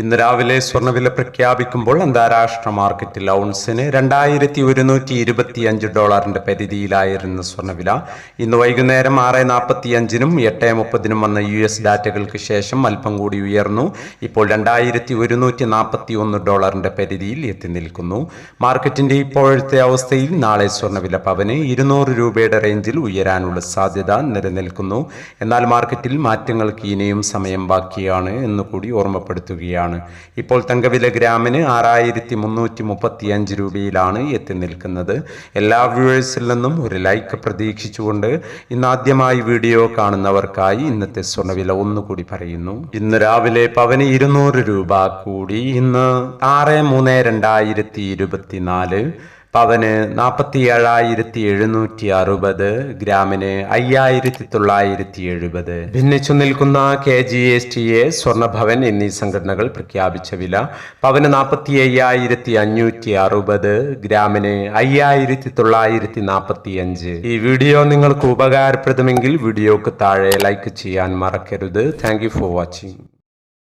ഇന്ന് രാവിലെ സ്വർണവില പ്രഖ്യാപിക്കുമ്പോൾ അന്താരാഷ്ട്ര മാർക്കറ്റിൽ ഔൺസിന് രണ്ടായിരത്തി ഒരുന്നൂറ്റി ഇരുപത്തി അഞ്ച് ഡോളറിന്റെ പരിധിയിലായിരുന്ന സ്വർണവില ഇന്ന് വൈകുന്നേരം ആറ് നാൽപ്പത്തി അഞ്ചിനും എട്ട് മുപ്പതിനും വന്ന യു എസ് ഡാറ്റകൾക്ക് ശേഷം അല്പം കൂടി ഉയർന്നു. ഇപ്പോൾ രണ്ടായിരത്തി ഒരുന്നൂറ്റി നാൽപ്പത്തി ഒന്ന് ഡോളറിന്റെ പരിധിയിൽ എത്തി നിൽക്കുന്നു. മാർക്കറ്റിന്റെ ഇപ്പോഴത്തെ അവസ്ഥയിൽ നാളെ സ്വർണവില പവന് ഇരുന്നൂറ് രൂപയുടെ റേഞ്ചിൽ ഉയരാനുള്ള സാധ്യത നിലനിൽക്കുന്നു. എന്നാൽ മാർക്കറ്റിൽ മാറ്റങ്ങൾക്ക് ഇനിയും സമയം ബാക്കിയാണ് എന്ന് കൂടി ഓർമ്മപ്പെടുത്തുകയാണ് ഇപ്പോൾ തങ്കവില ഗ്രാമിന് ആറായിരത്തി മുന്നൂറ്റി മുപ്പത്തി അഞ്ച് രൂപയിലാണ് എത്തി നിൽക്കുന്നത്. എല്ലാ വ്യൂവേഴ്സിൽ നിന്നും ഒരു ലൈക്ക് പ്രതീക്ഷിച്ചുകൊണ്ട് ഇന്ന് ആദ്യമായി വീഡിയോ കാണുന്നവർക്കായി ഇന്നത്തെ സ്വർണവില ഒന്നുകൂടി പറയുന്നു. ഇന്ന് രാവിലെ പവന് ഇരുന്നൂറ് രൂപ കൂടി. ഇന്ന് ആറ് മൂന്ന് രണ്ടായിരത്തി ഇരുപത്തിനാല് പവന് നാൽപ്പത്തി ഏഴായിരത്തി എഴുന്നൂറ്റി അറുപത് ഗ്രാമിന് അയ്യായിരത്തി തൊള്ളായിരത്തി എഴുപത് ഭിന്നിച്ചു നിൽക്കുന്ന K G S T A Swarnabhavan എന്നീ സംഘടനകൾ പ്രഖ്യാപിച്ച വില പവന് നാൽപ്പത്തി അയ്യായിരത്തി അഞ്ഞൂറ്റി അറുപത് ഗ്രാമിന് അയ്യായിരത്തി തൊള്ളായിരത്തി നാൽപ്പത്തി അഞ്ച് ഈ വീഡിയോ നിങ്ങൾക്ക് ഉപകാരപ്രദമെങ്കിൽ വീഡിയോക്ക് താഴെ ലൈക്ക് ചെയ്യാൻ മറക്കരുത്. Thank for watching.